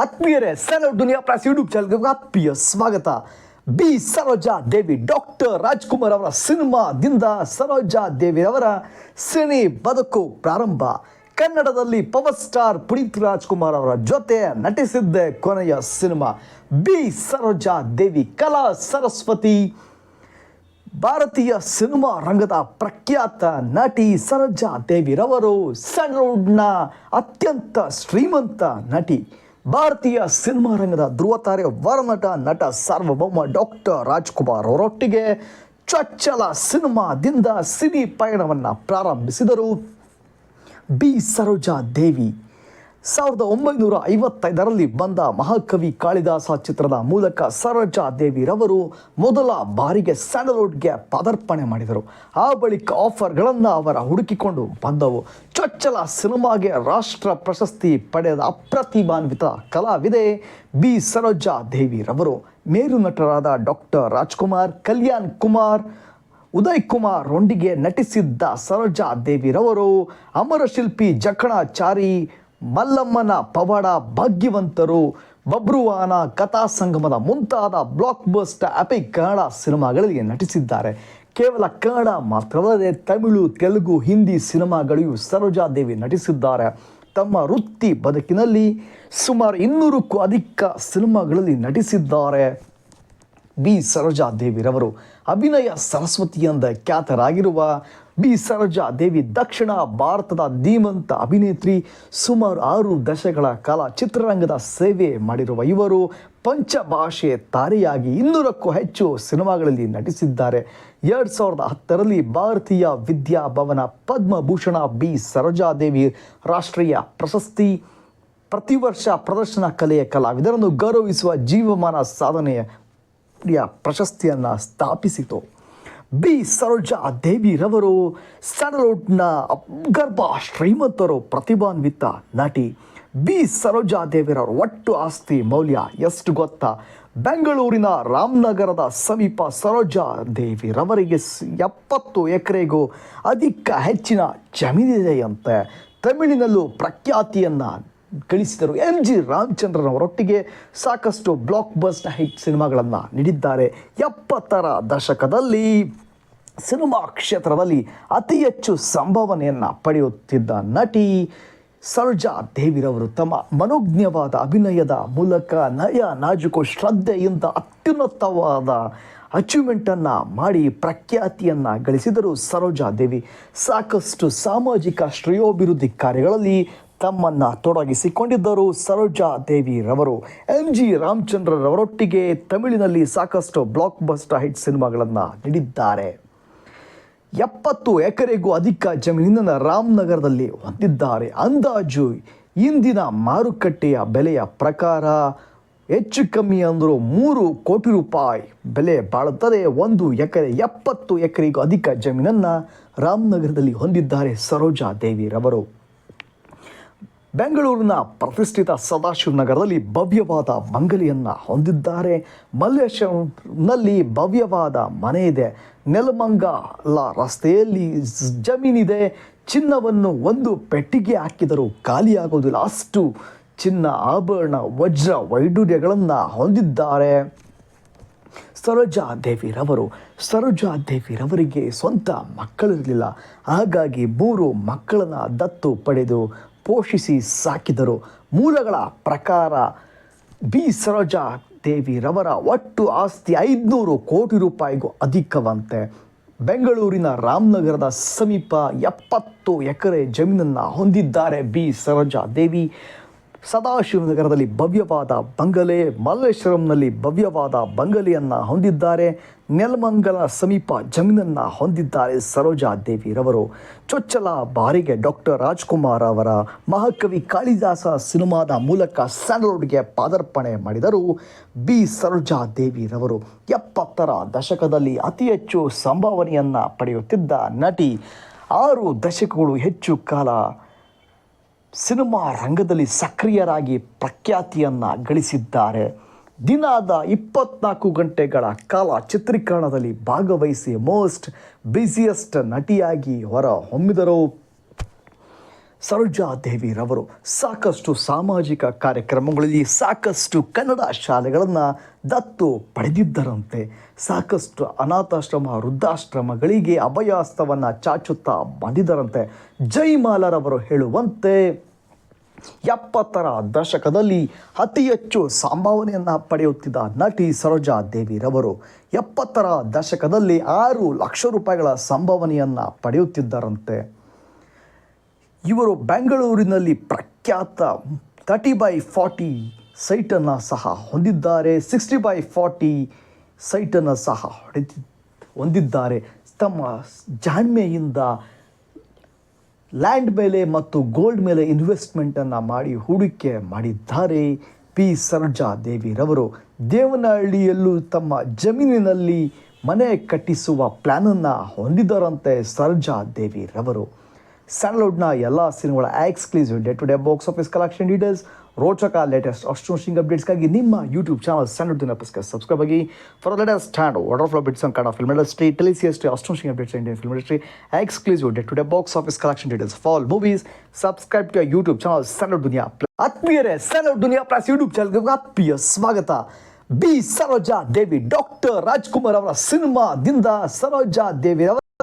ಆತ್ಮೀಯರೇ ಸರ್ ದುನಿಯಾ pros YouTube ಚಾನಲ್ಗೆ ಆತ್ಮೀಯ ಸ್ವಾಗತ. ಬಿ ಸರೋಜಾ ದೇವಿ ಡಾಕ್ಟರ್ ರಾಜ್ಕುಮಾರ್ ಅವರ ಸಿನಿಮಾದಿಂದ ಸರೋಜಾ ದೇವಿ ಅವರ ಸಿನಿ ಬದುಕು ಪ್ರಾರಂಭ. ಕನ್ನಡದಲ್ಲಿ ಪವರ್ ಸ್ಟಾರ್ ಪುನೀತ್ ರಾಜ್ಕುಮಾರ್ ಅವರ ಜೊತೆ ನಟಿಸಿದ್ದೆ ಕೊನೆಯ ಸಿನಿಮಾ. ಬಿ ಸರೋಜಾ ದೇವಿ ಕಲಾ ಸರಸ್ವತಿ. ಭಾರತೀಯ ಸಿನಿಮಾ ರಂಗದ ಪ್ರಖ್ಯಾತ ನಟಿ ಸರೋಜಾ ದೇವಿರವರು ಸಣ್ಣ ಅತ್ಯಂತ ಶ್ರೀಮಂತ ನಟಿ. ಭಾರತೀಯ ಸಿನಿಮಾ ರಂಗದ ಧ್ರುವತಾರೆ ವರನಟ ನಟ ಸಾರ್ವಭೌಮ ಡಾಕ್ಟರ್ ರಾಜ್ಕುಮಾರ್ ಅವರೊಟ್ಟಿಗೆ ಚೊಚ್ಚಲ ಸಿನಿಮಾದಿಂದ ಸಿನಿ ಪಯಣವನ್ನು ಪ್ರಾರಂಭಿಸಿದರು. ಬಿ. ಸರೋಜಾ ದೇವಿ. ಸಾವಿರದ ಒಂಬೈನೂರ ಐವತ್ತೈದರಲ್ಲಿ ಬಂದ ಮಹಾಕವಿ ಕಾಳಿದಾಸ ಚಿತ್ರದ ಮೂಲಕ ಸರೋಜಾ ದೇವಿರವರು ಮೊದಲ ಬಾರಿಗೆ ಸ್ಯಾಂಡಲ್ವುಡ್ಗೆ ಪದಾರ್ಪಣೆ ಮಾಡಿದರು. ಆ ಬಳಿಕ ಆಫರ್ಗಳನ್ನು ಅವರ ಹುಡುಕಿಕೊಂಡು ಬಂದವು. ಚೊಚ್ಚಲ ಸಿನಿಮಾಗೆ ರಾಷ್ಟ್ರ ಪ್ರಶಸ್ತಿ ಪಡೆದ ಅಪ್ರತಿಭಾನ್ವಿತ ಕಲಾವಿದೆ ಬಿ ಸರೋಜಾ ದೇವಿರವರು ಮೇರು ನಟರಾದ ಡಾಕ್ಟರ್ ರಾಜ್ಕುಮಾರ್, ಕಲ್ಯಾಣ್ ಕುಮಾರ್, ಉದಯ್ ಕುಮಾರ್ ರೊಂಡಿಗೆ ನಟಿಸಿದ್ದ ಸರೋಜಾ ದೇವಿರವರು ಅಮರಶಿಲ್ಪಿ ಜಕಣಾಚಾರಿ ಮಲ್ಲಮ್ಮನ ಪವಾಡ ಭಾಗ್ಯವಂತರು ಬಬ್ರುವಾನ ಕಥಾ ಸಂಗಮದ ಮುಂತಾದ ಬ್ಲಾಕ್ ಬಸ್ಟ್ ಅಪಿಕ್ ಕನ್ನಡ ಸಿನಿಮಾಗಳಿಗೆ ನಟಿಸಿದ್ದಾರೆ. ಕೇವಲ ಕನ್ನಡ ಮಾತ್ರವಲ್ಲದೆ ತಮಿಳು, ತೆಲುಗು, ಹಿಂದಿ ಸಿನಿಮಾಗಳಿಗೂ ಸರೋಜಾ ದೇವಿ ನಟಿಸಿದ್ದಾರೆ. ತಮ್ಮ ವೃತ್ತಿ ಬದುಕಿನಲ್ಲಿ ಸುಮಾರು ಇನ್ನೂರಕ್ಕೂ ಅಧಿಕ ಸಿನಿಮಾಗಳಲ್ಲಿ ನಟಿಸಿದ್ದಾರೆ. ಬಿ ಸರೋಜಾ ದೇವಿರವರು. ಅಭಿನಯ ಸರಸ್ವತಿ ಎಂದ ಖ್ಯಾತರಾಗಿರುವ ಬಿ ಸರೋಜಾ ದೇವಿ ದಕ್ಷಿಣ ಭಾರತದ ಧೀಮಂತ ಅಭಿನೇತ್ರಿ ಸುಮಾರು ಆರು ದಶಕಗಳ ಕಾಲ ಚಿತ್ರರಂಗದ ಸೇವೆ ಮಾಡಿರುವ ಇವರು ಪಂಚಭಾಷೆ ತಾರೆಯಾಗಿ ಇನ್ನೂರಕ್ಕೂ ಹೆಚ್ಚು ಸಿನಿಮಾಗಳಲ್ಲಿ ನಟಿಸಿದ್ದಾರೆ. ಎರಡು ಸಾವಿರದ ಹತ್ತರಲ್ಲಿ ಭಾರತೀಯ ವಿದ್ಯಾಭವನ ಪದ್ಮಭೂಷಣ ಬಿ ಸರೋಜಾದೇವಿ ರಾಷ್ಟ್ರೀಯ ಪ್ರಶಸ್ತಿ ಪ್ರತಿ ವರ್ಷ ಪ್ರದರ್ಶನ ಕಲೆಯ ಕಲಾವಿದರನ್ನು ಗೌರವಿಸುವ ಜೀವಮಾನ ಸಾಧನೆಯ ಪ್ರಿಯ ಪ್ರಶಸ್ತಿಯನ್ನು ಸ್ಥಾಪಿಸಿತು. ಬಿ. ಸರೋಜಾ ದೇವಿರವರು ಸ್ಯಾಂಡಲ್ವುಡ್ನ ಗರ್ಭ ಶ್ರೀಮಂತರು ಪ್ರತಿಭಾನ್ವಿತ ನಟಿ. ಬಿ. ಸರೋಜಾ ದೇವಿರವರು ಒಟ್ಟು ಆಸ್ತಿ ಮೌಲ್ಯ ಎಷ್ಟು ಗೊತ್ತಾ? ಬೆಂಗಳೂರಿನ ರಾಮನಗರದ ಸಮೀಪ ಸರೋಜಾ ದೇವಿರವರಿಗೆ ರವರಿಗೆ ಎಪ್ಪತ್ತು ಎಕರೆಗೂ ಅಧಿಕ ಹೆಚ್ಚಿನ ಜಮೀನಿದೆಯಂತೆ. ತಮಿಳಿನಲ್ಲೂ ಪ್ರಖ್ಯಾತಿಯನ್ನು ಗಳಿಸಿದರು. ಎಂ ಜಿ ರಾಮಚಂದ್ರನವರೊಟ್ಟಿಗೆ ಸಾಕಷ್ಟು ಬ್ಲಾಕ್ ಬಸ್ಟ್ ಹಿಟ್ ಸಿನಿಮಾಗಳನ್ನು ನೀಡಿದ್ದಾರೆ. ಎಪ್ಪತ್ತರ ದಶಕದಲ್ಲಿ ಸಿನಿಮಾ ಕ್ಷೇತ್ರದಲ್ಲಿ ಅತಿ ಹೆಚ್ಚು ಸಂಭಾವನೆಯನ್ನು ಪಡೆಯುತ್ತಿದ್ದ ನಟಿ ಸರೋಜಾ ದೇವಿರವರು ತಮ್ಮ ಮನೋಜ್ಞವಾದ ಅಭಿನಯದ ಮೂಲಕ ನಯ ನಾಜುಕು ಶ್ರದ್ಧೆಯಿಂದ ಅತ್ಯುನ್ನತವಾದ ಅಚೀವ್ಮೆಂಟನ್ನು ಮಾಡಿ ಪ್ರಖ್ಯಾತಿಯನ್ನು ಗಳಿಸಿದರು. ಸರೋಜಾ ದೇವಿ ಸಾಕಷ್ಟು ಸಾಮಾಜಿಕ ಶ್ರೇಯೋಭಿವೃದ್ಧಿ ಕಾರ್ಯಗಳಲ್ಲಿ ತಮ್ಮನ್ನು ತೊಡಗಿಸಿಕೊಂಡಿದ್ದರು ಸರೋಜಾ ದೇವಿರವರು. ಎಂ ಜಿ ರಾಮಚಂದ್ರರವರೊಟ್ಟಿಗೆ ತಮಿಳಿನಲ್ಲಿ ಸಾಕಷ್ಟು ಬ್ಲಾಕ್ ಬಸ್ಟರ್ ಹಿಟ್ ಸಿನಿಮಾಗಳನ್ನು ನೀಡಿದ್ದಾರೆ. ಎಪ್ಪತ್ತು ಎಕರೆಗೂ ಅಧಿಕ ಜಮೀನನ್ನು ರಾಮನಗರದಲ್ಲಿ ಹೊಂದಿದ್ದಾರೆ. ಅಂದಾಜು ಇಂದಿನ ಮಾರುಕಟ್ಟೆಯ ಬೆಲೆಯ ಪ್ರಕಾರ ಹೆಚ್ಚು ಕಮ್ಮಿ ಅಂದರೂ ಮೂರು ಕೋಟಿ ರೂಪಾಯಿ ಬೆಲೆ ಬಾಳುತ್ತದೆ. ಒಂದು ಎಕರೆ, ಎಪ್ಪತ್ತು ಎಕರೆಗೂ ಅಧಿಕ ಜಮೀನನ್ನು ರಾಮನಗರದಲ್ಲಿ ಹೊಂದಿದ್ದಾರೆ ಸರೋಜಾ ದೇವಿರವರು. ಬೆಂಗಳೂರಿನ ಪ್ರತಿಷ್ಠಿತ ಸದಾಶಿವ ನಗರದಲ್ಲಿ ಭವ್ಯವಾದ ಮಂಗಲಿಯನ್ನು ಹೊಂದಿದ್ದಾರೆ. ಮಲ್ಲೇಶ್ವರಂನಲ್ಲಿ ಭವ್ಯವಾದ ಮನೆ ಇದೆ. ನೆಲಮಂಗಲ ರಸ್ತೆಯಲ್ಲಿ ಜಮೀನಿದೆ. ಚಿನ್ನವನ್ನು ಒಂದು ಪೆಟ್ಟಿಗೆ ಹಾಕಿದರೂ ಖಾಲಿಯಾಗೋದಿಲ್ಲ ಅಷ್ಟು ಚಿನ್ನ, ಆಭರಣ, ವಜ್ರ ವೈಡೂರ್ಯಗಳನ್ನು ಹೊಂದಿದ್ದಾರೆ. ಸರೋಜಾ ದೇವಿರವರು, ಸರೋಜಾ ದೇವಿರವರಿಗೆ ಸ್ವಂತ ಮಕ್ಕಳಿರಲಿಲ್ಲ. ಹಾಗಾಗಿ ಮೂರು ಮಕ್ಕಳನ್ನು ದತ್ತು ಪಡೆದು ಪೋಷಿಸಿ ಸಾಕಿದರು. ಮೂಲಗಳ ಪ್ರಕಾರ ಬಿ. ಸರೋಜಾ ದೇವಿರವರ ಒಟ್ಟು ಆಸ್ತಿ ಐದುನೂರು ಕೋಟಿ ರೂಪಾಯಿಗೂ ಅಧಿಕವಂತೆ. ಬೆಂಗಳೂರಿನ ರಾಮನಗರದ ಸಮೀಪ ಎಪ್ಪತ್ತು ಎಕರೆ ಜಮೀನನ್ನು ಹೊಂದಿದ್ದಾರೆ ಬಿ. ಸರೋಜಾ ದೇವಿ. ಸದಾಶಿವನಗರದಲ್ಲಿ ಭವ್ಯವಾದ ಬಂಗಲೆ, ಮಲ್ಲೇಶ್ವರಂನಲ್ಲಿ ಭವ್ಯವಾದ ಬಂಗಲೆಯನ್ನು ಹೊಂದಿದ್ದಾರೆ. ನೆಲಮಂಗಲ ಸಮೀಪ ಜಮೀನನ್ನು ಹೊಂದಿದ್ದಾರೆ ಸರೋಜಾ ದೇವಿರವರು. ಚೊಚ್ಚಲ ಬಾರಿಗೆ ಡಾಕ್ಟರ್ ರಾಜ್ಕುಮಾರ್ ಅವರ ಮಹಾಕವಿ ಕಾಳಿದಾಸ ಸಿನಿಮಾದ ಮೂಲಕ ಸ್ಯಾಂಡಲ್ವುಡ್ಗೆ ಪಾದಾರ್ಪಣೆ ಮಾಡಿದರು ಬಿ. ಸರೋಜಾ ದೇವಿರವರು. ಎಪ್ಪತ್ತರ ದಶಕದಲ್ಲಿ ಅತಿ ಹೆಚ್ಚು ಸಂಭಾವನೆಯನ್ನು ಪಡೆಯುತ್ತಿದ್ದ ನಟಿ. ಆರು ದಶಕಗಳು ಹೆಚ್ಚು ಕಾಲ ಸಿನಿಮಾ ರಂಗದಲ್ಲಿ ಸಕ್ರಿಯರಾಗಿ ಪ್ರಖ್ಯಾತಿಯನ್ನು ಗಳಿಸಿದ್ದಾರೆ. ದಿನದ ಇಪ್ಪತ್ನಾಲ್ಕು ಗಂಟೆಗಳ ಕಾಲ ಚಿತ್ರೀಕರಣದಲ್ಲಿ ಭಾಗವಹಿಸಿ ಮೋಸ್ಟ್ ಬ್ಯುಸಿಯೆಸ್ಟ್ ನಟಿಯಾಗಿ ಹೊರ ಹೊಮ್ಮಿದರು ಸರೋಜಾ ದೇವಿರವರು ಸಾಕಷ್ಟು ಸಾಮಾಜಿಕ ಕಾರ್ಯಕ್ರಮಗಳಲ್ಲಿ ಸಾಕಷ್ಟು ಕನ್ನಡ ಶಾಲೆಗಳನ್ನು ದತ್ತು ಪಡೆದಿದ್ದರಂತೆ. ಸಾಕಷ್ಟು ಅನಾಥಾಶ್ರಮ, ವೃದ್ಧಾಶ್ರಮಗಳಿಗೆ ಅಭಯಾಸ್ತವನ್ನು ಚಾಚುತ್ತಾ ಬಂದಿದ್ದರಂತೆ. ಜೈಮಾಲರವರು ಹೇಳುವಂತೆ, ಎಪ್ಪತ್ತರ ದಶಕದಲ್ಲಿ ಅತಿ ಹೆಚ್ಚು ಸಂಭಾವನೆಯನ್ನು ಪಡೆಯುತ್ತಿದ್ದ ನಟಿ ಸರೋಜಾ ದೇವಿರವರು ಎಪ್ಪತ್ತರ ದಶಕದಲ್ಲಿ ಆರು ಲಕ್ಷ ರೂಪಾಯಿಗಳ ಸಂಭಾವನೆಯನ್ನು ಪಡೆಯುತ್ತಿದ್ದರಂತೆ. ಇವರು ಬೆಂಗಳೂರಿನಲ್ಲಿ ಪ್ರಖ್ಯಾತ ತರ್ಟಿ ಬೈ ಫಾರ್ಟಿ ಸೈಟನ್ನು ಸಹ ಹೊಂದಿದ್ದಾರೆ. ಸಿಕ್ಸ್ಟಿ ಬೈ ಫಾರ್ಟಿ ಸೈಟನ್ನು ಸಹ ಹೊಡೆದಿ, ಹೊಂದಿದ್ದಾರೆ. ತಮ್ಮ ಜಾಣ್ಮೆಯಿಂದ ಲ್ಯಾಂಡ್ ಮೇಲೆ ಮತ್ತು ಗೋಲ್ಡ್ ಮೇಲೆ ಇನ್ವೆಸ್ಟ್ಮೆಂಟನ್ನು ಮಾಡಿ ಹೂಡಿಕೆ ಮಾಡಿದ್ದಾರೆ. ಪಿ. ಸರ್ಜಾ ದೇವಿರವರು. ದೇವನಹಳ್ಳಿಯಲ್ಲೂ ತಮ್ಮ ಜಮೀನಿನಲ್ಲಿ ಮನೆ ಕಟ್ಟಿಸುವ ಪ್ಲ್ಯಾನನ್ನು ಹೊಂದಿದ್ದರಂತೆ ಸರ್ಜಾ ದೇವಿರವರು. ಸ್ಯಾಂಡಲ್ವುಡ್ನ ಎಲ್ಲ ಸಿನಿಮಾಗಳ exclusive day to day box office collection details ರೋಚಕ ಲೇಟೆಸ್ಟ್ ಅಸ್ಟ್ರೋಶಿಂಗ್ ಅಪ್ಡೇಟ್ಸ್ಗಾಗಿ ನಿಮ್ಮ ಯೂಟ್ಯೂಬ್ ಚಾನಲ್ ಸ್ಟ್ಯಾಂಡರ್ಡ್ ದಿನ ಪುಸ್ತಕ ಸಬ್ಸ್ಕ್ರೈಬ್ ಆಗಿ for latest stand water updates on Kannada film industry ಟೆಲಿಸಿಯಸ್ಟ್ರಿ astonishing updates Indian film industry exclusive day to day box office collection details fall movies subscribe to YouTube channel standard ದುನಿಯಾ ಆತ್ಮೀಯರೇ standard ದುನಿಯಾ plus YouTube ಚಾನಲ್ಗೆ ಆತ್ಮೀಯ ಸ್ವಾಗತ B Saroja Devi doctor Rajkumar ಅವರ ಸಿನಿಮಾದಿಂದ ಸರೋಜಾ ದೇವಿ ಅವರ